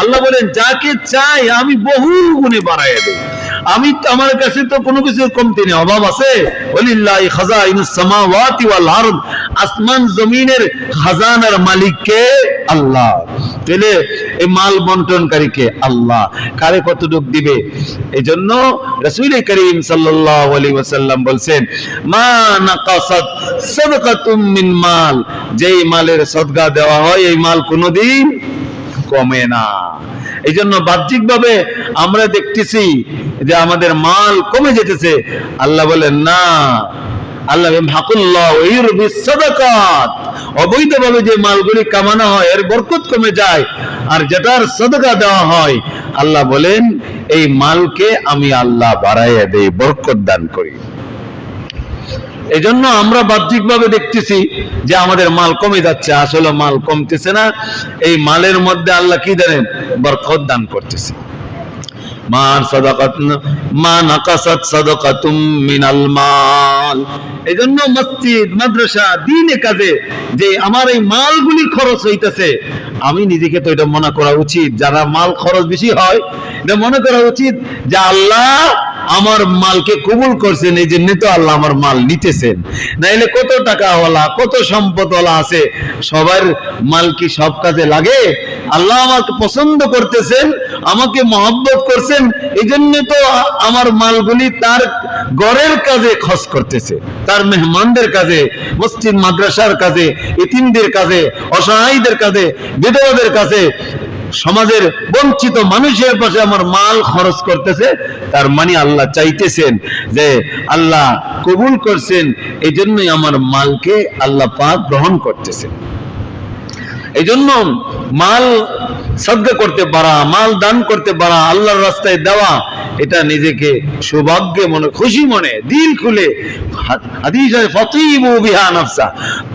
আল্লাহ বলেন, যাকে চাই আমি বহু গুণে বাড়াইয়া দেই আমি আমার কাছে তো কোনো কিছু কমতি নেই, অভাব আছে। আসমান জমিনের খাজানার মালিক কে আল্লাহ। তাহলে এই মাল বন্টনকারী কে আল্লাহ। কারে কতটুক দিবে? এজন্য রাসূল করিম ওয়াসাল্লাম বলছেন, মা নাকাসাত সাদাকাতুম মিন মাল। যেই মালের সদকা দেওয়া হয়, এই মাল কোনোদিন কমে না। এই জন্য বাহ্যিকভাবে আমরা দেখতেছি যে আমাদের মাল কমে যেতেছে। আল্লাহ বলেন, না, আল্লাহ কামানো হয় বরকত কমে যায়, আর যেটার সদকা দেওয়া হয়, আল্লাহ বলেন, এই মালকে আমি আল্লাহ বাড়াইয়া দেই, বরকত দান করি। এই জন্য আমরা বাহ্যিকভাবে দেখতেছি যে আমাদের মাল কমে যাচ্ছে, আসলে মাল কমতেছে না। এই মালের মধ্যে আল্লাহ কি দেন বরকত দান করতেছে। আমি নিজেকে তো এটা মনে করা উচিত। যারা মাল খরচ বেশি হয়, এটা মনে করা উচিত যে আল্লাহ আমার মালকে কবুল করছেন, এই জন্য তো আল্লাহ আমার মাল নিতেছেন। নাইলে কত টাকা ওলা কত সম্পদ ওলা আছে? সবার মাল কি সব কাজে লাগে? আল্লাহ আমাকে পছন্দ করতেছেন, আমাকে মহব্বত করছেন, এই জন্য তো আমার মালগুলি তার গড়ের কাজে খস করতেছে, তার মেহমানদের কাজে, মসজিদ, মাদ্রাসার কাজে ইতিমদের কাজে, অসহায়দের কাজে, বিধবাদের কাছে সমাজের বঞ্চিত মানুষের পাশে আমার মাল খরচ করতেছে, তার মানে আল্লাহ চাইতেছেন যে আল্লাহ কবুল করছেন এই জন্যই আমার মালকে আল্লাহ পাক গ্রহণ করতেছেন। এই জন্য মাল সদ্গা করতে পারা, মাল দান করতে পারা, আল্লাহর রাস্তায় দেওয়া, এটা নিজেকে সৌভাগ্যে মনে, খুশি মনে, দিল খুলে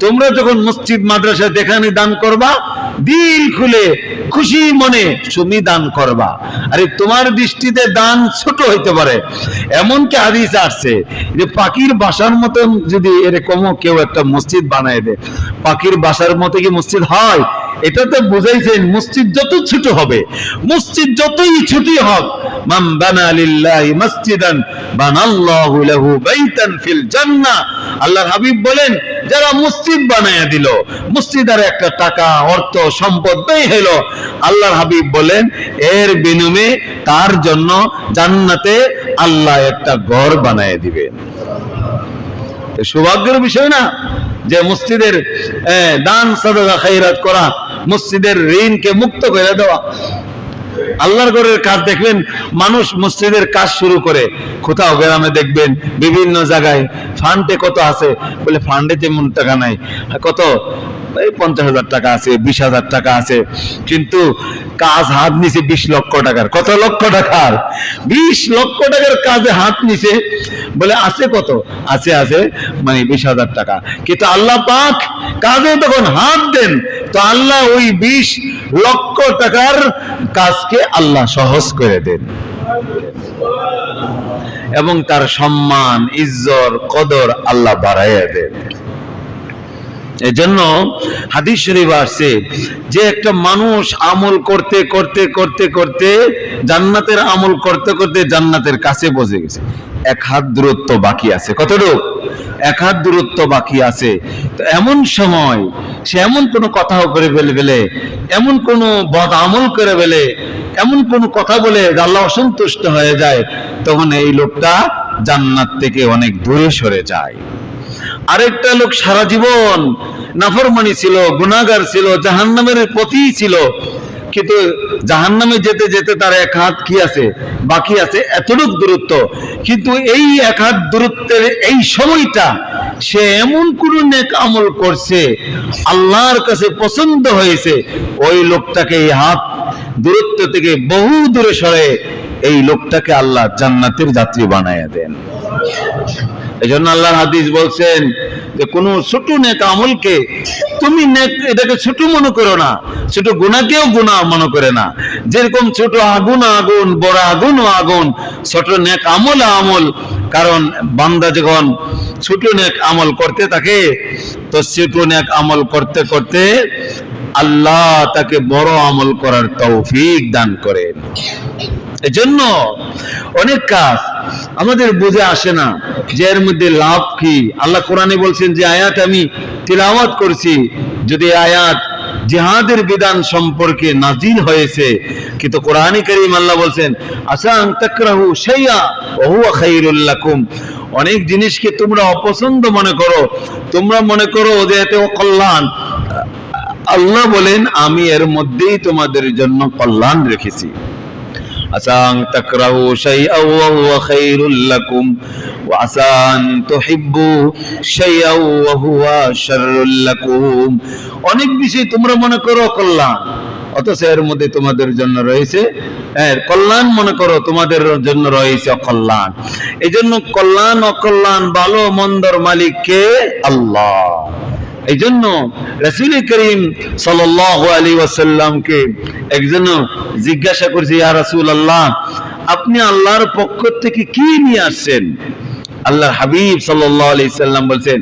তোমরা যখন মসজিদ মাদ্রাসায় দেখানে দান করবা, দিল খুলে, খুশি মনে, তুমি দান করবা। আরে তোমার দৃষ্টিতে দান ছোট হইতে পারে। এমনকি হাদিস আসছে যে পাখির বাসার মতন যদি এরকমও কেউ একটা মসজিদ বানায় দেয়, পাখির বাসার মতো কি মসজিদ হয়? এটা তো বুঝাইছেন, মসজিদ যত ছোট হবে, মসজিদ যতই ছোটই হোক, মান বানা লিল্লাহি মসজিদান, বানাল্লাহু লাহু বাইতান ফিল জান্নাহ। আল্লাহর হাবিব বলেন, যারা মসজিদ বানায়া দিল মসজিদের একটা টাকা, অর্থ, সম্পদ ব্যয় হলো আল্লাহর হাবিব বলেন, এর বিনিময়ে তার জন্য জান্নাতে আল্লাহ একটা ঘর বানায় দিবেন সৌভাগ্যের বিষয় না যে মসজিদের দান সাদা খাইরাত করা মসজিদের ঋণকে মুক্ত করে দেওয়া। আল্লাহর ঘরের কাজ দেখবেন মানুষ মসজিদের কাজ শুরু করে। কোথাও গ্রামে দেখবেন, বিভিন্ন জায়গায় ফান্ডে কত আছে? বলে ফান্ডে তেমন টাকা নাই। কত? এই পঞ্চাশ হাজার টাকা আছে, বিশ হাজার টাকা আছে। কিন্তু কাজ হাত নিছে বিশ লক্ষ টাকার। কত লক্ষ টাকার? বিশ লক্ষ টাকার কাজে হাত নিছে বলে, আছে কত? আছে আছে মানে বিশ হাজার টাকা। কিন্তু আল্লাহ পাক কাজে তখন হাত দেন, তো আল্লাহ ওই বিশ লক্ষ টাকার কাজকে আল্লাহ সহজ করে দেন। এবং তার সম্মান ইজ্জর কদর আল্লাহ বাড়াইয়া দেন। এজন্য হাদিস শরীফ আসছে যে একটা মানুষ আমল করতে করতে করতে করতে জান্নাতের আমল করতে করতে জান্নাতের কাছে বসে গেছে। এক হাত দূরত্ব বাকি আছে। কতটুক? এক হাত দূরত্ব বাকি আছে। তো এমন সময় সে এমন কোনো কথাও করে ফেলে ফেলে, এমন কোনো বদ আমল করে ফেলে, এমন কোনো কথা বলে আল্লাহ অসন্তুষ্ট হয়ে যায়, তখন এই লোকটা জান্নাত থেকে অনেক দূরে সরে যায়। আরেকটা লোক সারা জীবন নাফরমানি ছিল গুনাগার ছিল, জাহান্নামের পথই ছিল। কিন্তু জাহান্নামে যেতে যেতে তার এক হাত কি আছে? বাকি আছে, এতটুক দূরত্ব। কিন্তু এই এক হাত দূরত্বের এই সময়টা সে এমন কোন নেক আমল করছে, আল্লাহর কাছে পছন্দ হয়েছে, ওই লোকটাকে এই হাত দূরত্ব থেকে বহু দূরে সরে এই লোকটাকে আল্লাহ জান্নাতের যাত্রী বানায় দেন। এই জন্য আল্লাহর হাদিস বলছেন যে কোন ছোট নেক আমলকে তুমি নেক এটাকে ছোট মনে করো না, ছোট গুণাকেও গুণা মনে করে না। যেরকম ছোট আগুন আগুন, বড় আগুন আগুন, ছোট নেক আমল আমল। কারণ বান্দা যখন ছোট নেক আমল করতে থাকে, তো ছোট নেক আমল করতে করতে আল্লাহ তাকে বড় আমল করার তৌফিক দান করেন। এজন্য অনেক কাজ আমাদের বুঝে আসে না যে এর মধ্যে লাভ কি। আল্লাহ কোরআনে বলছেন যে আয়াত আমি তিলাওয়াত করছি, যদি আয়াত জিহাদের বিধান সম্পর্কে নাজিল হয়েছে, কিন্তু কোরআনে করিম আল্লাহ বলছেন আসাং তাকরাহু শাইয়া ওয়া হুয়া খাইরুল লাকুম। অনেক জিনিসকে তোমরা অপছন্দ মনে করো। তোমরা মনে করো ওদের এতে কল্যাণ আল্লাহ বলেন, আমি এর মধ্যেই তোমাদের জন্য কল্যাণ রেখেছি। عسى أن تكرهوا شيئا وهو خير لكم وعسى أن تحبوا شيئا وهو شر لكم অনেক বিষয় তোমরা মনে করো কল্যাণ অথচ এর মধ্যে তোমাদের জন্য রয়েছে এর কল্যাণ মনে করো তোমাদের জন্য রয়েছে অকল্যাণ এই জন্য কল্যাণ অকল্যাণ ভালো মন্দর মালিক কে আল্লাহ এই জন্য রসুল করিম সাল্লাল্লাহু আলী ওয়াসাল্লামকে একজন জিজ্ঞাসা করছে, ইয়া রসুল আল্লাহ আপনি আল্লাহর পক্ষ থেকে কি নিয়ে আসছেন? আল্লাহ হাবিব সাল্লাম বলছেন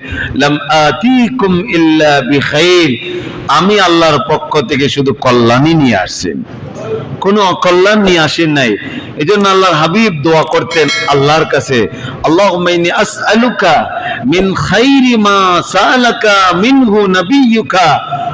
আমি আল্লাহর পক্ষ থেকে শুধু কল্যাণই নিয়ে আসছেন কোনো অকল্যাণ নিয়ে আসেন নাই। এই জন্য আল্লাহর হাবিব দোয়া করতেন আল্লাহর কাছে আসআলুকা মিন খাইরি মা সাআলাকা মিনহু নাবিয়্যুকা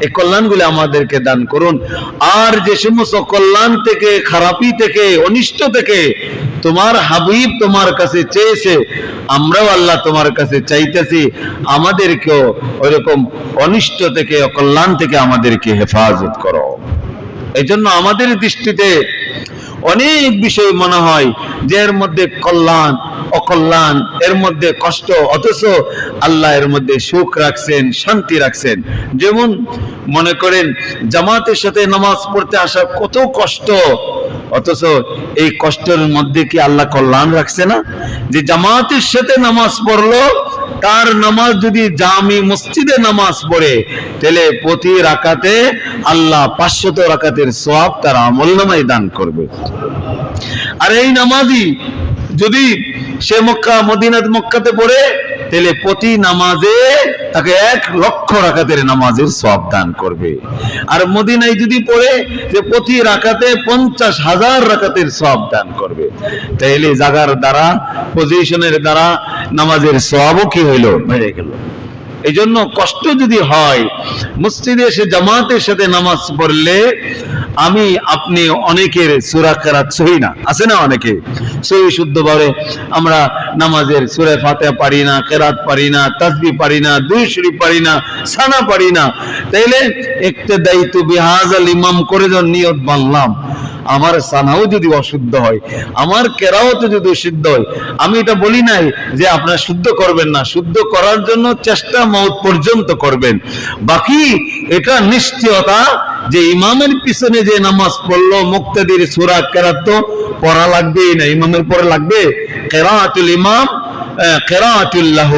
এই কল্যাণগুলো আমাদেরকে দান করুন। আর যে সমস্ত কল্যাণ থেকে, খারাপি থেকে, অনিষ্ট থেকে তোমার হাবিব তোমার কাছে চেয়েছে, আমরাও আল্লাহ তোমার কাছে চাইতেছি। আমাদেরকেও ওইরকম অনিষ্ট থেকে, অকল্যাণ থেকে আমাদেরকে হেফাজত করো। এই জন্য আমাদের দৃষ্টিতে অনেক বিষয় মনে হয় যে এর মধ্যে কল্যাণ, অকল্যাণ, এর মধ্যে কষ্ট, অথচ আল্লাহ এর মধ্যে সুখ রাখছেন, শান্তি রাখছেন। যেমন মনে করেন, জামাতের সাথে নামাজ পড়তে আসা কত কষ্ট, অথচ এই কষ্টের মধ্যে কি আল্লাহ কল্যাণ রাখছে না? যে জামাতের সাথে নামাজ পড়ল তার নামাজ যদি জামি মসজিদে নামাজ পড়ে, তাহলে প্রতি রাকাতে আল্লাহ পাঁচশত রাকাতের সব তার আমল নামাই দান করবে। আর এই নামাজই যদি সে মক্কা মদিনাত মক্কাতে পড়ে তাহলে প্রতি নামাজে তাকে এক লক্ষ রাকাতের নামাজের সব দান করবে। আর মদিনায় যদি পড়ে যে প্রতি রাকাতে পঞ্চাশ হাজার রাকাতের সব দান করবে। তাইলে জাগার দ্বারা পজিশনের দ্বারা নামাজের সবও কি হইল? বেড়ে গেল। এই জন্য কষ্ট যদি হয়, মসজিদে এসে জামাতের সাথে নামাজ পড়লে আমি, আপনি অনেকের সুরা কেরাত সহি না? আছে না অনেকে? সহি শুদ্ধ ভাবে আমরা নামাজের সুরে ফাতে পারি না, কেরাত পারি না, তাসবি পারি না দুই শরীফ পারি না, সানা পারি না। তাইলে একটা দায়িত্ব বিহাজ আল ইমাম করে নিয়ত বানলাম। আমার সানাও যদি অশুদ্ধ হয়, আমার কেরাও তো যদি অশুদ্ধ হয়, আমি এটা বলি নাই যে আপনারা শুদ্ধ করবেন না। শুদ্ধ করার জন্য চেষ্টা মত পর্যন্ত করবেন। বাকি এটা নিশ্চয়তা যে ইমামের পিছনে যে নামাজ পড়ল, মুক্তাদির সুরা কেরাত পড়া লাগবেই না। ইমামের পরে লাগবে কেরাতুল ইমাম কেরাতুল্লাহ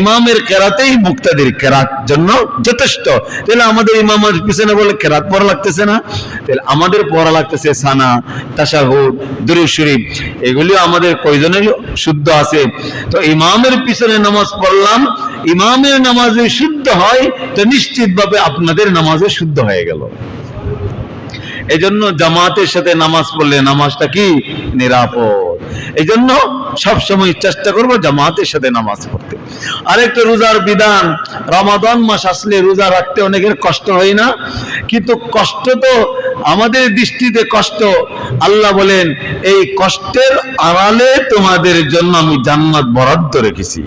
ইমামের কেরাতেই মুক্তাদির কেরাত জন্য যথেষ্ট। তাহলে আমাদের ইমামের পিছনে বলে কেরাত পড়া লাগতেছে না? তাহলে আমাদের পড়া লাগতেছে সানা দুরুদ শরীফ। এগুলিও আমাদের কয়জনের শুদ্ধ আছে? তো ইমামের পিছনে নামাজ পড়লাম। ইমামের নামাজে শুদ্ধ হয় তো নিশ্চিতভাবে আপনাদের নামাজে শুদ্ধ হয়ে গেল। এই জন্য জামাতের সাথে নামাজ পড়লে নামাজটা কি? নিরাপদ। এই জন্য সবসময় চেষ্টা করব জামাতের সাথে নামাজ পড়তে। আরেকটা রোজার বিধান, রমাদান মাস আসলে রোজা রাখতে অনেকের কষ্ট হয় না, কিন্তু কষ্ট তো আমাদের দৃষ্টিতে কষ্ট। আল্লাহ বলেন, এই কষ্টের আড়ালে তোমাদের জন্য আমি জান্নাত বরাদ্দ রেখেছি।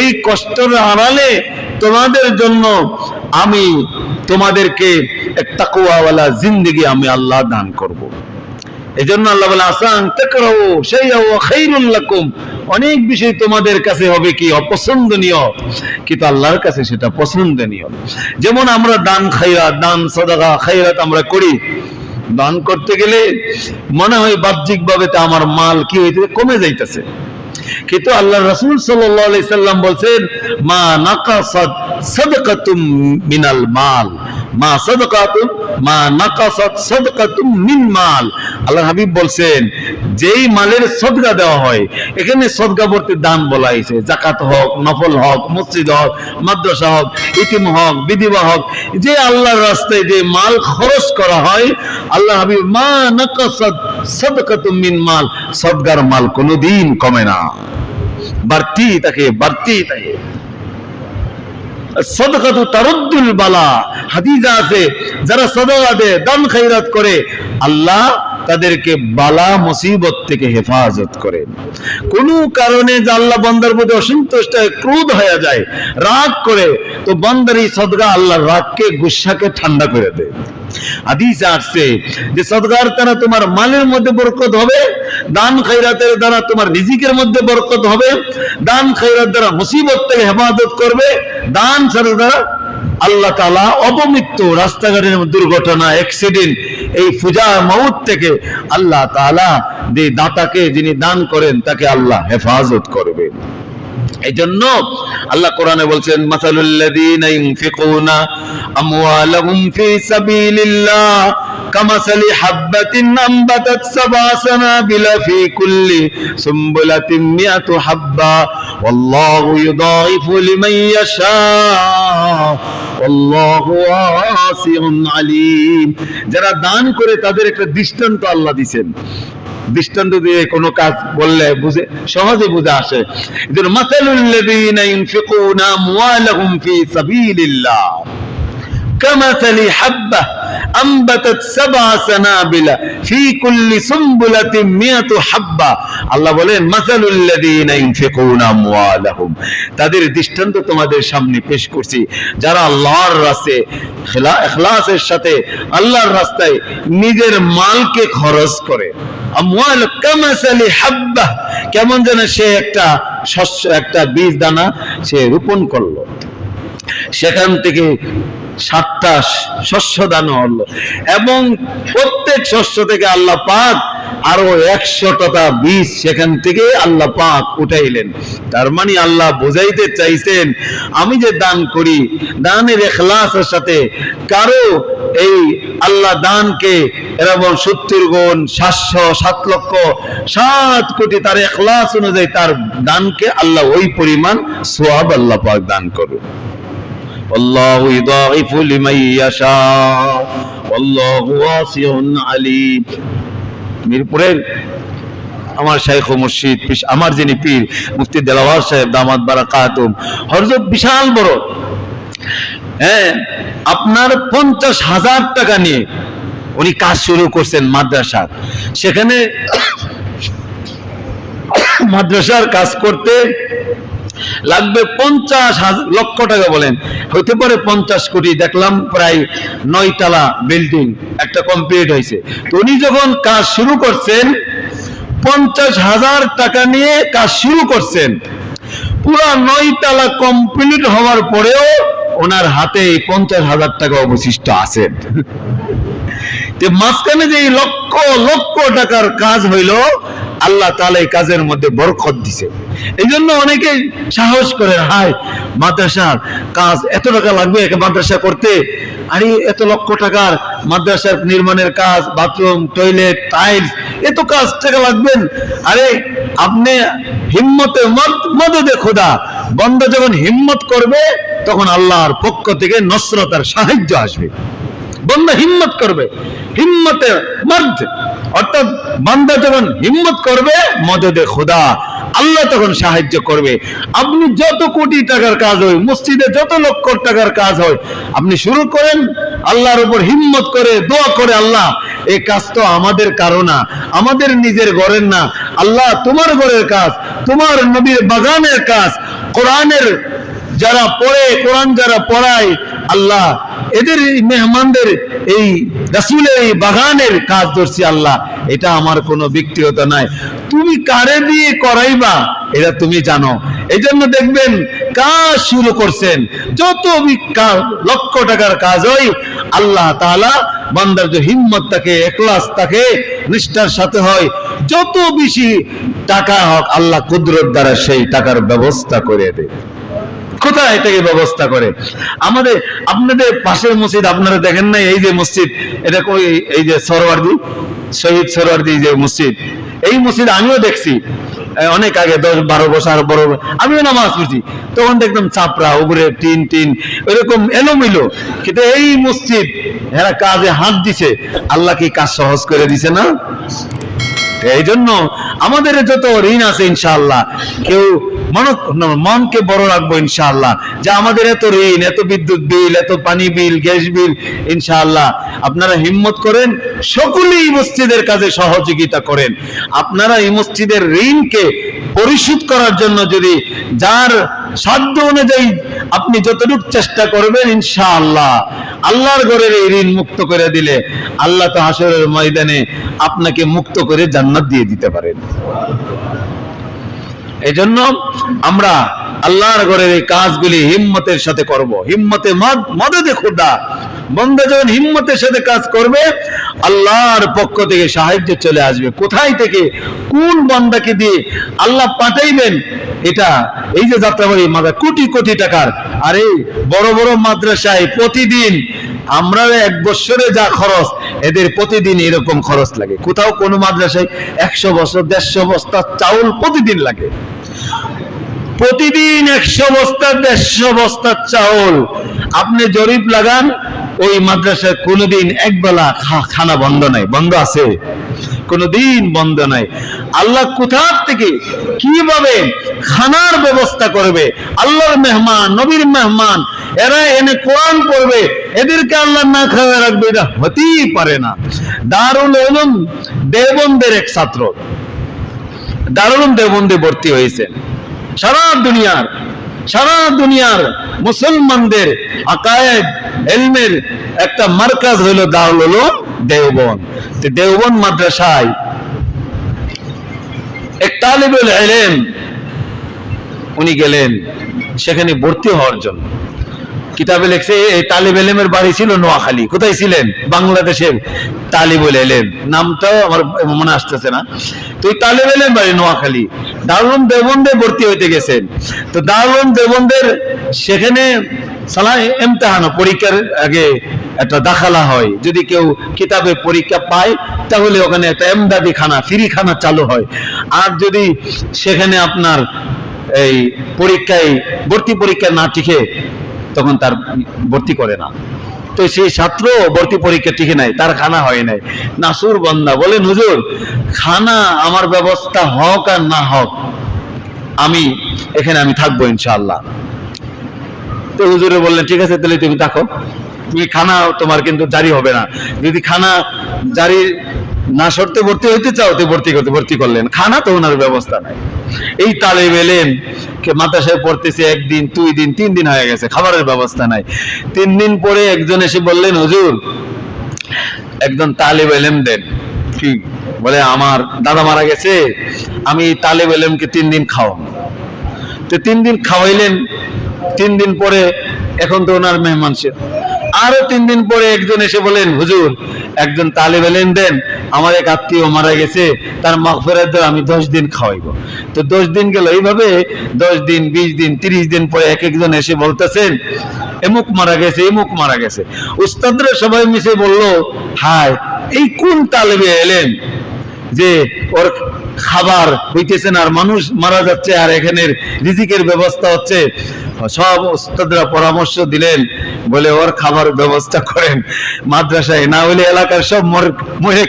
এই কষ্টের আড়ালে তোমাদের জন্য আমি তোমাদেরকে এক তাকুয়াওয়ালা জিন্দিগি আমি আল্লাহ দান করব। এই আল্লাহ বলে, আসান ওয়া লাকুম। অনেক বিষয় তোমাদের কাছে হবে কি? অপছন্দনীয়। কিন্তু আল্লাহর কাছে সেটা পছন্দনীয়। যেমন আমরা দান দান সাদাকা খাইরাত আমরা করি। দান করতে গেলে মনে হয় বাহ্যিক ভাবে তা আমার মাল কি হইতে কমে যাইতেছে। কিন্তু আল্লাহ রাসূল সাল্লাম বলছেন, মা নাকাসাত সাদকাতুম মিনাল মাল। মা সাদকাতুম মা নাকাসাত সাদকাতুম মিন মাল। আল্লাহ হাবিব বলছেন, যেই মালের সদকা দেওয়া হয়, এখানে সদকা বলতে দান বলা হয়েছে। জাকাত হোক, নফল হোক, মসজিদ হোক, মাদ্রাসা হোক, ইতিম হোক, বিধিবা হোক, যে আল্লাহর রাস্তায় যে মাল খরচ করা হয় আল্লাহ হাবিব মা নাকাসাত সাদকাতুম মিন মাল, সদকার মাল কোনোদিন কমে না। বাড়তি থাকে, বাড়তি সদকাতু তারুদ্দুল বালা। হাদিসা আছে, যারা দান খৈরাত করে, আল্লাহ তাদেরকে বালা মুসিবত থেকে হেফাজত কারণে আল্লাহ অসন্তুষ্ট, ক্রোধ হয়ে যায়, রাগ করে, তো বান্দার এই সদকা আল্লাহর রাগকে গুসাকে ঠান্ডা করে দেয়। হাদিস আসছে যে সদকার দ্বারা তোমার মালের মধ্যে বরকত হবে, দান খৈরাতের দ্বারা তোমার রিজিকের মধ্যে বরকত হবে, দান খৈরাত দ্বারা মুসিবত থেকে হেফাজত করবে দান ছাড়া আল্লাহ তালা অপমৃত্যু রাস্তাঘাটের দুর্ঘটনা অ্যাক্সিডেন্ট এই ফুজা মৌত থেকে আল্লাহ তালা যে দাতাকে যিনি দান করেন, তাকে আল্লাহ হেফাজত করবেন এই জন্য আল্লাহ কোরআনে বলছেন, মাসালুল্লাযীনা ইউনফিকুনা আমওয়ালাহুম ফি সাবিলিল্লাহ, কামাসালি হাববাতিন আনবাতাত সাবআ সানাবিলা ফি কুল্লি সুমবুলাতিন মিয়াতু হাব্বা, ওয়াল্লাহু ইউদাইফু লিমান ইয়াশা, ওয়াল্লাহু ওয়াসিউন আলীম। যারা দান করে তাদের একটা দৃষ্টান্ত আল্লাহ দিবেন দৃষ্টান্ত দিয়ে কোনো কাজ বললে বুঝে সহজে বুঝে আসে। মাসালুল্লাযীনা ইউনফিকুনা আমওয়ালাহুম ফি সাবিলিল্লাহ। كمثل حبة أنبتت سبع سنابل في كل سنبلة مئة حبة আল্লাহ বলেন মাসালুল্লাযীন ইউনফিকুনা আমওয়ালাহুম তাদের দৃষ্টান্ত তোমাদের সামনে পেশ করছি যারা আল্লাহর রাস্তায় খেলা ইখলাসের সাথে আল্লাহর রাস্তায় নিজের মালকে খরচ করে আমওয়াল কামাসালি হাব্বা কেমন যেন সে একটা শস্য একটা বীজ দানা সে রোপণ করলো সেখান থেকে সাতটা শস্য দান হলো। এবং প্রত্যেক শস্য থেকে আল্লাহ পাক আরও একশোটা বীজ সেখান থেকে আল্লাহ পাক উঠাইলেন। তার মানে আল্লাহ বোঝাইতে চাইছেন, আমি যে দান করি, দানের এখলাসের সাথে কারও এই আল্লাহ দানকে এরকম সত্তর গুণ, সাতশো, সাত লক্ষ, সাত কোটি তার এখলাস অনুযায়ী তার দানকে আল্লাহ ওই পরিমাণ সোয়াব আল্লাহ পাক দান করবে والله يضاعف لمن يشاء والله واسع عليم মিরপুরের আমার শাইখ ও মুর্শিদ পিস- আমার যিনি পীর মুফতি দেলাওয়ার সাহেব দামাত বারাকাতুম হরজত বিশাল বড় হ্যাঁ আপনার পঞ্চাশ হাজার টাকা নিয়ে উনি কাজ শুরু করছেন মাদ্রাসার সেখানে মাদ্রাসার কাজ করতে লাগবে পঞ্চাশ লক্ষ টাকা বলেন। হইতে পারে পঞ্চাশ কোটি, দেখলাম প্রায় নয়তলা বিল্ডিং, একটা কমপ্লিট হয়েছে তো উনি যখন কাজ শুরু করছেন, পঞ্চাশ হাজার টাকা নিয়ে কাজ শুরু করছেন। পুরা নয়তলা কমপ্লিট হওয়ার পরেও ওনার হাতে পঞ্চাশ হাজার টাকা অবশিষ্ট আছে। মাঝখানে যে লক্ষ লক্ষ টাকার কাজ হইল, আল্লাহ তাআলা এই কাজের মধ্যে বরকত দিছে। এই জন্য অনেকে সাহস করে হায় মাদ্রাসার কাজ এত টাকা লাগবে মাদ্রাসা করতে? আরে, এত লক্ষ টাকার মাদ্রাসার নির্মাণের কাজ, বাথরুম, টয়লেট, টাইলস, এত কাজ টাকা লাগবেন? আরে, আপনি হিম্মতে মদ, মদদে খোদা। বন্ধ যখন হিম্মত করবে, তখন আল্লাহর পক্ষ থেকে নসরতার সাহায্য আসবে। বন্ধ হিম্মত করবে। হিম্মতে মর্দ অর্থাৎ বান্দা যখন হিম্মত করবে, মদদে খোদা আল্লাহ তখন সাহায্য করবে। আপনি যত কোটি টাকার কাজ হয়, মসজিদে যত লক্ষ টাকার কাজ হয়, আপনি শুরু করেন, আল্লাহর উপর হিম্মত করে, দোয়া করে, আল্লাহ এই কাজ তো আমাদের কারও না, আমাদের নিজের ঘরের না। আল্লাহ, তোমার ঘরের কাজ, তোমার নবীর বাগানের কাজ, কোরআনের যারা পড়ে, কোরআন যারা পড়ায়, আল্লাহ এদের মেহমানদের, এই রাসূলের এই বাগানের কাজ ধরছি আল্লাহ, এটা আমার কোনো ব্যক্তিগত নাই তুমি কারে দিয়ে করাইবা, এটা তুমি জানো। এই জন্য দেখবেন, কাজ শুরু করছেন। যত লক্ষ টাকার কাজ হয়, আল্লাহ তাআলা বান্দার যে হিম্মত তাকে একলাস তাকে নিষ্ঠার সাথে হয়। যত বেশি টাকা হোক, আল্লাহ কুদরত দ্বারা সেই টাকার ব্যবস্থা করে দেয়। কোথায় থেকে ব্যবস্থা করে। আমাদের, আপনাদের পাশের মসজিদ আপনারা দেখেন না এই যে মসজিদ, এটা কই, এই যে সরওয়ার্দি, শহীদ সরওয়ার্দি যে মসজিদ, এই মসজিদ আমিও দেখছি অনেক আগে, দশ, বারো বছর, বড় আমিও নামাজ পড়ছি, তখন দেখতাম চাপড়া উপরে টিন টিন, এরকম এলোমেলো, কিন্তু এই মসজিদ, এরা কাজে হাত দিছে, আল্লাহ কি কাজ সহজ করে দিছে না? এই জন্য আমাদের যত ঋণ আছে ইনশাআল্লাহ, কেউ মনকে বড় রাখব ইনশাআল্লাহ। যে আমাদের এত ঋণ, এত বিদ্যুৎ বিল, এত পানি বিল, গ্যাস বিল, ইনশাআল্লাহ। আপনারা হিম্মত করেন, সকলেই মসজিদের কাজে সহযোগিতা করেন। আপনারা এই মসজিদের ঋণকে পরিশোধ করার জন্য যদি যার সাধ্য অনুযায়ী আপনি যতটুকু চেষ্টা করবেন, ইনশাআল্লাহ আল্লাহর ঘরের এই ঋণ মুক্ত করে দিলে আল্লাহ তো হাসরের ময়দানে আপনাকে মুক্ত করে জান্নাত দিয়ে দিতে পারেন। এই জন্য আমরা আল্লাহর ঘরের এই কাজগুলি হিম্মতের সাথে করব। হিম্মতে মদ- মদদে খুদা বন্ধা যখন হিম্মতের সাথে কাজ করবে, আল্লাহর পক্ষ থেকে সাহায্য চলে আসবে। কোথায় থেকে? কোন বন্দাকে দিয়ে আল্লাহ পাঠাইবেন? এটা এই যে যাত্রা যাত্রাবাড়ি মাদ্রাসা, কোটি কোটি টাকার। আরে বড় বড় মাদ্রাসায় প্রতিদিন আমরা এক বছরে যা খরচ, এদের প্রতিদিন এরকম খরচ লাগে। কোথাও কোনো মাদ্রাসায় একশো বছর, দেড়শো বস্তা চাউল প্রতিদিন লাগে। প্রতিদিন একশো বস্তা দেড়শো বস্তা চাউল। আপনি জরিপ লাগান, ওই মাদ্রাসায় কোনোদিন একবেলা খানা বন্ধ নাই। বন্ধ আছে? কোনোদিন বন্ধ নাই। আল্লাহ কোথা থেকে কীভাবে খানার ব্যবস্থা করবে? আল্লাহর মেহমান, নবীর মেহমান, এরা এনে কোরআন পড়বে, এদেরকে আল্লাহ না খাওয়া রাখবে, এটা হতেই পারে না। দারুল উলুম দেবন্দের এক ছাত্র। দারুল দেবন্দে ভর্তি হয়েছেন। সারা দুনিয়ার সারা দুনিয়ার মুসলমানদের আকায়েদ, এলমের একটা মার্কাজ হইল দারুল উলুম দেওবন দেওবন মাদ্রাসায় একটা তালিবুল এলেম উনি গেলেন, সেখানে ভর্তি হওয়ার জন্য। কিতাবে লেখছে এই তালিব এলেমের বাড়ি ছিল নোয়াখালী। কোথায় ছিলেন? বাংলাদেশের তালিবুল এলেম। নামটা আমার মনে আসতেছে না। তো ওই তালিব এলেম বাড়ি নোয়াখালী। দারুল দেবন্দে ভর্তি হইতে গেছেন। তো দারুল দেবন্দের সেখানে সালা এমতেহান পরীক্ষার আগে একটা দাখালা হয়। যদি কেউ কিতাবে পরীক্ষা পায়, তাহলে ওখানে একটা এমদাদি খানা, ফ্রি খানা চালু হয়। আর যদি সেখানে আপনার এই পরীক্ষায়, ভর্তি পরীক্ষা না টিকে তখন তার ভর্তি করে না। তো সেই ছাত্র ভর্তি পরীক্ষা টিকে নাই, তার খানা হয় নাই। নাসুর বন্দা বলে হুজুর, খানা আমার ব্যবস্থা হোক আর না হোক, আমি, এখানে আমি থাকব ইনশাল্লাহ তো হুজুরে বললেন, ঠিক আছে, তাহলে তুমি থাকো। তুমি খানা তোমার কিন্তু জারি হবে না। যদি খানা জারি না শর্তে ভর্তি হইতে চাও, তো ভর্তি করতে, ভর্তি করলেন। খানা তো ওনার ব্যবস্থা নাই। এই তালেব এলেন মাদ্রাসায় পড়তেছে একদিন, দুই দিন, তিন দিন হয়ে গেছে, খাবারের ব্যবস্থা নাই। তিন দিন পরে একজন এসে বললেন, হুজুর, একজন তালেব এলেম দেন। কি? বলে, আমার দাদা মারা গেছে, আমি তালেব এলেমকে তিন দিন খাওয়াম তো তিন দিন খাওয়াইলেন, তিন দিন পরে এখন তো ওনার মেহমান ছিল আরও তিন দিন পরে একজন এসে বলেন, হুজুর, একজন তালেব এলেন দেন আমার এক আত্মীয় মারা গেছে, তার মাগফিরাত দেওয়া আমি দশ দিন খাওয়াইবো। তো দশ দিন গেল। এইভাবে দশ দিন, বিশ দিন, তিরিশ দিন পরে এক একজন এসে বলতেছেন, এমুক মারা গেছে, এমুক মারা গেছে। উস্তাদরা সবাই মিশে বলল, হায়, এই কোন তালেবে এলেন যে ওর খাবার হইতেছে না আর মানুষ মারা যাচ্ছে আর এখানের রিজিকের ব্যবস্থা হচ্ছে? সব ওস্তাদরা পরামর্শ দিলেন বলে ওর খাবার ব্যবস্থা করেন। মাদ্রাসায় না হলে এলাকার সব মর-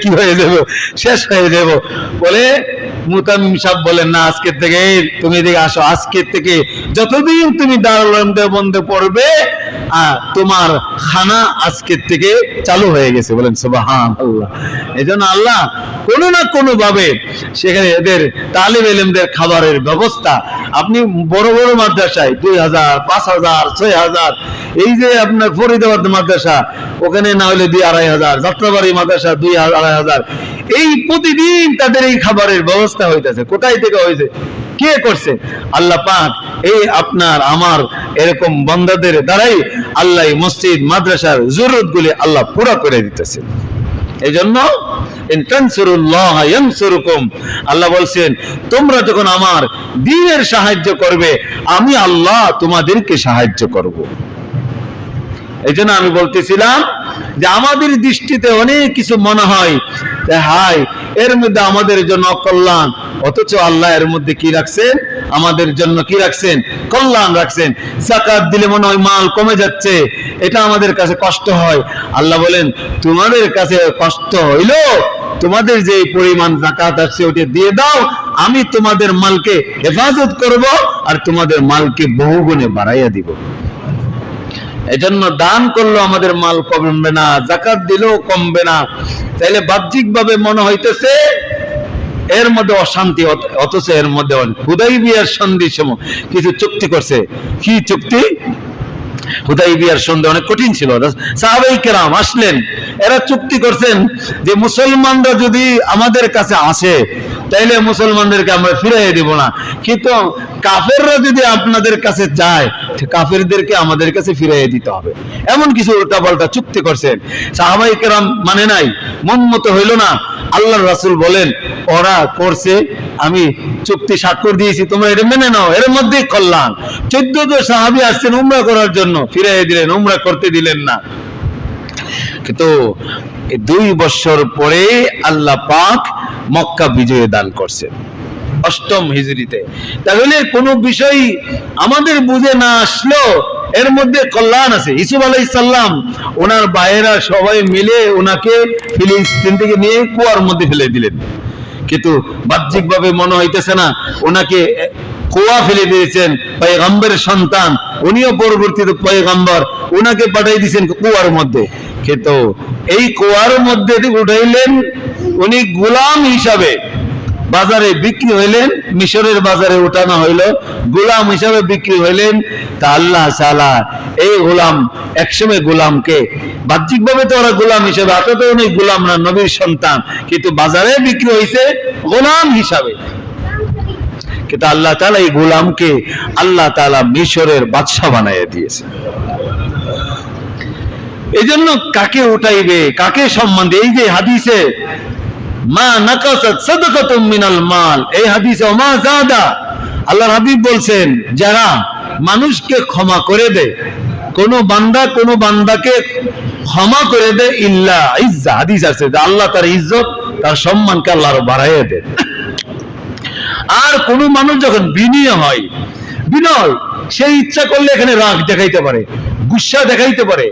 কি হয়ে যাব? শেষ হয়ে যাব। বলে মুতামিম সাহেব বলেন, না, আজকের থেকে তুমি এদিকে আসো। আজকের থেকে যতদিন তুমি দারুল বন্ধে পড়বে তোমার খানা আজকের থেকে চালু হয়ে গেছে, বলেন আল্লাহ কোনো না কোনো ভাবে সেখানে এদের তালিম খাবারের ব্যবস্থা, আপনি বড় বড় মাদ্রাসায় দুই হাজার, পাঁচ হাজার, ছয় হাজার, এই যে আপনার ফরিদাবাদ মাদ্রাসা, ওখানে না হলে দুই আড়াই হাজার, যাত্রাবাড়ি মাদ্রাসা দুই আড়াই হাজার, এই প্রতিদিন তাদের এই খাবারের ব্যবস্থা হইতেছে। কোথায় থেকে হয়েছে কে করছে? আল্লাহ পাক এই আপনার, আমার এরকম বন্দাদের দ্বারাই আল্লাহ মসজিদ, মাদ্রাসার জরুরত গুলি আল্লাহ পুরা করে দিতেছে। আল্লাহ বলছেন, তোমরা যখন আমার দ্বীনের সাহায্য করবে, আমি আল্লাহ তোমাদেরকে সাহায্য করব। এই আমি বলতেছিলাম যে আমাদের দৃষ্টিতে অনেক কিছু মনে হয়, যে হাই এর মধ্যে আমাদের জন্য কল্যাণ। অথচ আল্লাহ এর মধ্যে কি রাখছেন? আমাদের জন্য কি রাখছেন? কল্যাণ রাখছেন। জাকাত দিলে মনে হয় মাল কমে যাচ্ছে। এটা আমাদের কাছে কষ্ট হয়। আল্লাহ বলেন, তোমাদের কাছে কষ্ট হইল? তোমাদের যে পরিমাণ জাকাত আছে, ওটা দিয়ে দাও। আমি তোমাদের মালকে হেফাজত করব আর তোমাদের মালকে বহুগুণে বাড়াইয়া দিব। এজন্য দান করল আমাদের মাল কমবে না জাকাত দিলেও কমবে না। তাইলে বাহ্যিক ভাবে মনে হইতেছে, এর মধ্যে অশান্তি অথচ এর মধ্যে হুদাই বিয়ার সন্ধি সময় কিছু চুক্তি করছে। কি চুক্তি? হুদাই বিয়ার সন্ধি অনেক কঠিন ছিল। সাহাবাই কেরাম আসলেন, এরা চুক্তি করছেন যে মুসলমানরা যদি আমাদের কাছে আসে তাইলে মুসলমানদেরকে আমরা ফিরাই দিব না। কিন্তু কাফেররা যদি আপনাদের কাছে যায় কাফেরদেরকে আমাদের কাছে ফিরাই দিতে হবে। এমন কিছু উল্টাপাল্টা চুক্তি করছেন। সাহাবাই কেরাম মানে নাই, মন মতো হইল না। আল্লাহ রাসুল বলেন, ওরা করছে, আমি চুক্তি স্বাক্ষর দিয়েছি, তোমরা এটা মেনে নাও, এর মধ্যেই কল্যাণ। চোদ্দ জন সাহাবি আসছেন উমরা করার জন্য ফিরাই দিলেন, উমরা করতে দিলেন না। কিন্তু দুই বছর পরে আল্লাহ পাক মক্কা বিজয়ে দান করছেন। অষ্টম হিজরিতে তাহলে কোনো বিষয় আমাদের বুঝে না আসলো এর মধ্যে কল্যাণ আছে। ইসুফ আলাই সাল্লাম ওনার বাইরা সবাই মিলে ওনাকে ফিলিস্তিন থেকে নিয়ে কুয়ার মধ্যে ফেলে দিলেন। কিন্তু বাহ্যিক ভাবে মনে হইতেছে না, ওনাকে কুয়া ফেলে দিয়েছেন পয়গম্বরের সন্তান। উনিও পরবর্তীতে পয়গম্বর, ওনাকে পাঠাই দিয়েছেন কুয়ার মধ্যে। কিন্তু এই কুয়ার মধ্যে উঠাইলেন, উনি গোলাম হিসাবে বাজারে বিক্রি হইলেন, মিশরের বাজারে উঠানো হইল, গোলাম হিসাবে বিক্রি হইলেন। তা আল্লাহ সালা এই গোলাম একসময় গোলামকে বাহ্যিক ভাবে তো ওরা গোলাম হিসাবে আসলে তো উনি গোলাম না, নবীর সন্তান। কিন্তু বাজারে বিক্রি হয়েছে গোলাম হিসাবে। কিন্তু আল্লাহ তালা এই গোলামকে আল্লাহ তালা মিশরের বাদশাহ বানাইয়া দিয়েছে। এই জন্য কাকে উঠাইবে? কাকে সম্মান দিয়ে? এই যে হাদিসে, মা নাকাসাত সাদাকাতুম মিনাল মাল। এই হাদিসে, ওমা জাদা। আল্লাহর হাবিব বলছেন, যারা মানুষকে ক্ষমা করে দেয়, কোন বান্দা কোন বান্দাকে ক্ষমা করে দেয় ইল্লা ইজ্জা। হাদিস আছে যে আল্লাহ তার ইজ্জত, তার সম্মানকে আল্লাহ আরও বাড়াইয়া দেন। আর কোন মানুষ যখন বিনয় হয়, বিনয়, সে ইচ্ছা করলে এখানে রাগ দেখাইতে পারে। গুসা দেখাইতে পারে,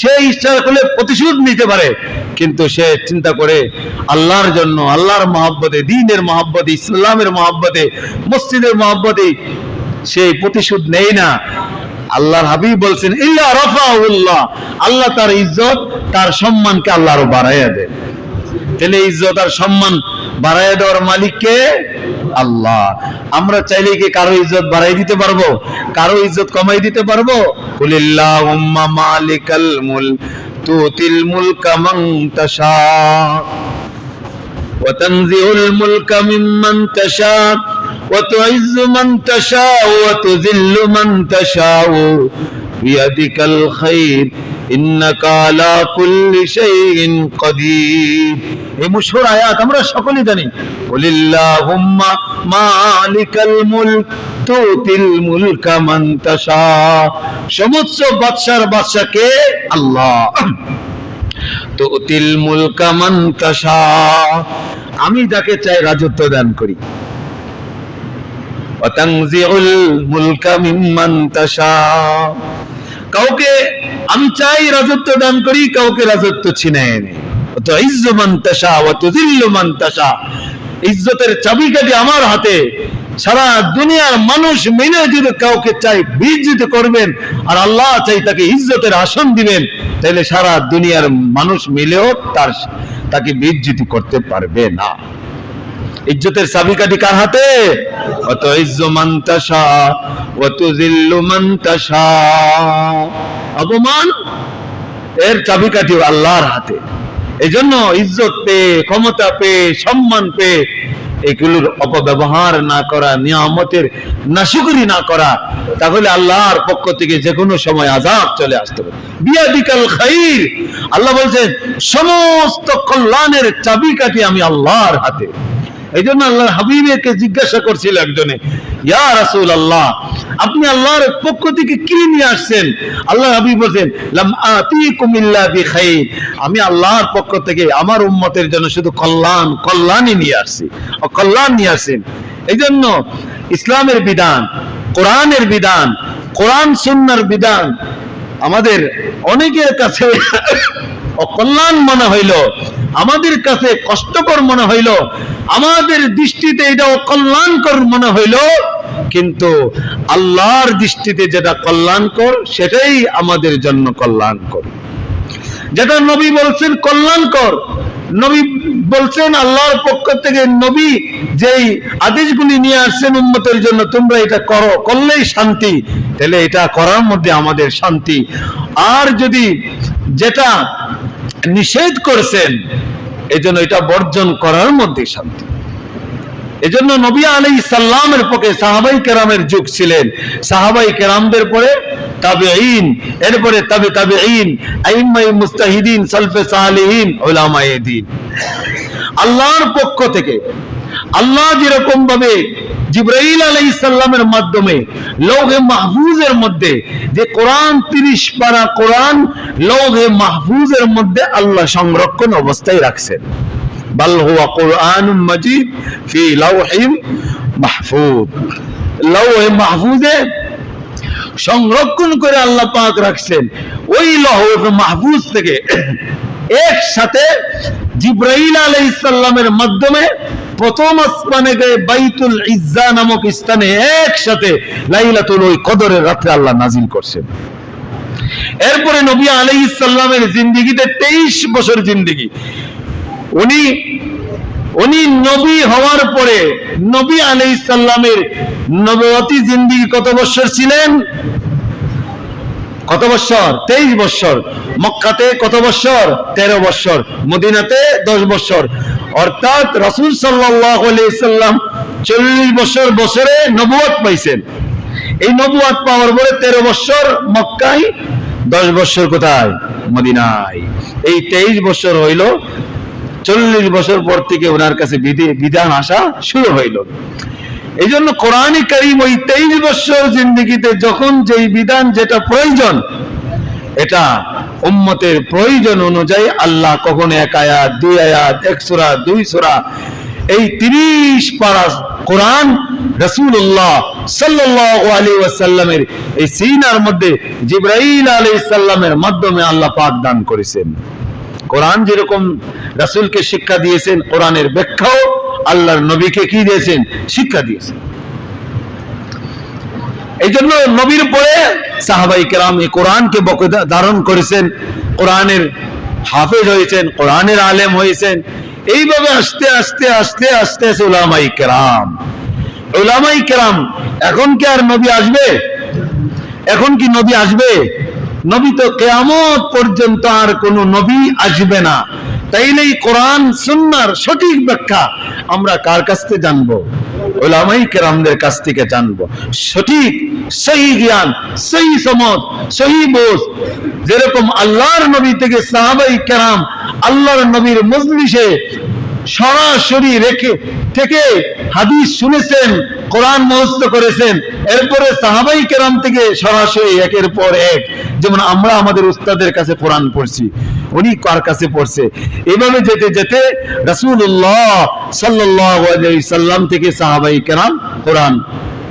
সে ইচ্ছা করলে প্রতিশোধ নিতে পারে, কিন্তু সে চিন্তা করে আল্লাহর জন্য, আল্লাহর মহাব্বতে, দিনের মহাব্বতে, ইসলামের মহাব্বতে, মসজিদের মহাব্বতে সে প্রতিশোধ নেই না। আল্লাহর হাবিব বলছেন, ইল্লা রফাউল্লাহ আল্লাহ তার ইজ্জত, তার সম্মানকে আল্লাহ আরও বাড়াইয়া দেয় তাহলে ইজ্জত আর সম্মান বাড়াইয়া দেওয়ার মালিককে আল্লাহ আমরা চাইলে কি কারো ইজ্জত বাড়াই দিতে পারবো কারো ইজ্জত কমাই দিতে পারবো কুলিল্লাহুম্মা মালিকাল মুল তুতিল মুলকা মান তাশা وتنزع الملك ممن تشاء وتعز من تشاء وتذل من تشاء بيدك الخير إنك على كل شيء قدير এই মশহুর আয়াত আমরা সকলেই জানি কুলিল্লাহুম্মা মালিকাল মুলক তুতিল মুলকা মান তাশা সমস্ত বাদশার বাদশা কে আল্লাহ তুতিল মুলকা মান তাশা আমি যাকে চাই রাজত্ব দান করি ওয়াতানজিউল মুলকা মিম্মান তাশা কাউকে আমি চাই রাজত্ব দান করি, কাউকে রাজত্ব ছিনায় নেই তো ইজ্জু মান তাশা ওয়া তুযিল্লু মান তাশা। ইজ্জতের চাবিকাঠি আমার হাতে। সারা দুনিয়ার মানুষ মিলে যদি কাউকে চাই বিজিত করবেন, আর আল্লাহ চাই তাকে ইজ্জতের আসন দিবেন তাহলে সারা দুনিয়ার মানুষ মিলেও তার তাকে বিজিত করতে পারবে না। ইজ্জতের চাবিকাঠি কার হাতে? অত ইজ্জ মান্তাসা অপমান? এর চাবিকাঠি আল্লাহর হাতে। এই জন্য ইজ্জত পেয়ে ক্ষমতা পেয়ে সম্মান পেয়ে এগুলোর অপব্যবহার না করা, নিয়ামতের নাশুকরি না করা, তাহলে আল্লাহর পক্ষ থেকে যে কোনো সময় আজাব চলে আসতে পারে। বিয়াদিকাল খাইর। আল্লাহ বলছেন, সমস্ত কল্যাণের চাবিকাঠি আমি আল্লাহর হাতে। এই জন্য আল্লাহর হাবিবকে জিজ্ঞাসা করছিল একজনে, ইয়া রাসূল আল্লাহ আপনি আল্লাহর পক্ষ থেকে কি নিয়ে আসছেন? আল্লাহ হাবিব বলছেন আমি আল্লাহর পক্ষ থেকে আমার উম্মতের জন্য শুধু কল্যাণ, কল্যাণই নিয়ে আসছি কল্যাণ নিয়ে আসছেন এই জন্য ইসলামের বিধান, কোরআনের বিধান, কোরআন সুন্নার বিধান আমাদের অনেকের কাছে অকল্যাণ মনে হইল, আমাদের কাছে কষ্টকর মনে হইল, আমাদের দৃষ্টিতে এটা অকল্যাণকর মনে হইল, কিন্তু আল্লাহর দৃষ্টিতে যেটা কল্যাণকর, সেটাই আমাদের জন্য কল্যাণকর। যেটা নবী বলছেন কল্যাণকর, নবী বলছেন আল্লাহর পক্ষ থেকে নবী যেই আদেশগুলি নিয়ে আসছেন উন্মতের জন্য, তোমরা এটা করো, করলেই শান্তি, তাহলে এটা করার মধ্যে আমাদের শান্তি। আর যদি যেটা নিষেধ করেছেন, এজন্য এটা বর্জন করার মধ্যে শান্তি। এজন্য নবী আলাই সাল্লামের পক্ষে সাহাবাই কেরামের যুগ ছিলেন। সাহাবাই কেরামদের পরে তাবে ইন এরপরে তাবে তাবে ইন আইমাই মুস্তাহিদিন, সালফে সাহালিহীন আল্লাহর পক্ষ থেকে আল্লাহ যেরকম ভাবে জিব্রাইল আলাইহিস সালামের মাধ্যমে লৌহে মাহফুজের মধ্যে যে কোরআন 30 পারা কোরআন লৌহে মাহফুজের মধ্যে আল্লাহ সংরক্ষণ অবস্থায় রাখছেন। বাল হুয়া কোরআনুম মাজিদ ফি লাউহিম মাহফুজ। লৌহে মাহফুজে সংরক্ষণ করে আল্লাহ পাক রাখছেন। ওই লৌহে মাহফুজ থেকে একসাথে জিব্রাইল আলাইহিস সালামের মাধ্যমে প্রথম বাইতুল ইজ্জা নামক স্থানে একসাথে লাইলাতুল ওই কদরের রাত্রে আল্লাহ নাজিল করছেন। এরপরে নবী আলাইহিস সালামের জিন্দেগিতে 23 বছর জিন্দেগি। উনি উনি নবী হওয়ার পরে নবী আলাইহিস সালামের নবতী জিন্দেগি কত বছর ছিলেন? কত বছর? তেইশ বছর। মক্কাতে কত বছর? তেরো বছর। মদিনাতে দশ বছর। অর্থাৎ রসুল সাল্লাম চল্লিশ বছর বছরে নবুয়াত পাইছেন। এই নবুয়াত পাওয়ার পরে তেরো বছর মক্কায়, দশ বছর কোথায়? মদিনায়। এই তেইশ বছর হইল, চল্লিশ বছর পর থেকে ওনার কাছে বিধি- বিধান আসা শুরু হইল। এই জন্য কোরআনে কারিম ওই তেইশ বছর জিন্দগিতে যখন যেই বিধান যেটা প্রয়োজন, এটা উম্মতের প্রয়োজন অনুযায়ী আল্লাহ কখনো এক আয়াত, দুই আয়াত, এক সুরা, দুই সুরা, এই তিরিশ পারা কোরআন রসুল্লাহ সাল্লাহ আলী ওয়াসাল্লামের এই সিনার মধ্যে জিব্রাইল আলী সাল্লামের মাধ্যমে আল্লাহ পাক দান করেছেন। কোরআন যেরকম রাসূলকে শিক্ষা দিয়েছেন, কোরআনের ব্যাখ্যাও আল্লাহর নবীকে কি দিয়েছেন? শিক্ষা দিয়েছেন। এই জন্য নবীর পরে সাহাবাই কেরাম এই কোরআনকে বকদা ধারণ করেছেন, কোরআনের হাফেজ হয়েছেন, কোরআনের আলেম হয়েছেন। এইভাবে আস্তে আস্তে আস্তে আস্তে আস্তে ওলামাই কেরাম ওলামাই কেরাম, এখন কি আর নবী আসবে? এখন কি নবী আসবে? নবী তো কেয়ামত পর্যন্ত আর কোন নবী আসবে না। তাইলে এই কোরআন, সুন্নার সঠিক ব্যাখ্যা আমরা কার কাছ থেকে জানব? ওলামাই কেরামদের কাছ থেকে জানব। সঠিক সেই জ্ঞান সেই সমত সেই বোঝ, যেরকম আল্লাহর নবী থেকে সাহাবাই কেরাম আল্লাহর নবীর মজলিসে সরাসরি রেখে থেকে হাদিস শুনেছেন, কোরআন মুখস্থ করেছেন। এরপরে সাহাবাই কেরাম থেকে সরাসরি একের পর এক। যেমন আমরা আমাদের উস্তাদের কাছে কোরআন পড়ছি, উনি কার কাছে পড়ছে? এভাবে যেতে যেতে রাসূলুল্লাহ সাল্লাল্লাহু আলাইহি সাল্লাম থেকে সাহাবাই কেরাম কোরআন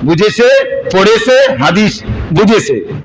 বুঝেছে, পড়েছে, হাদিস বুঝেছে।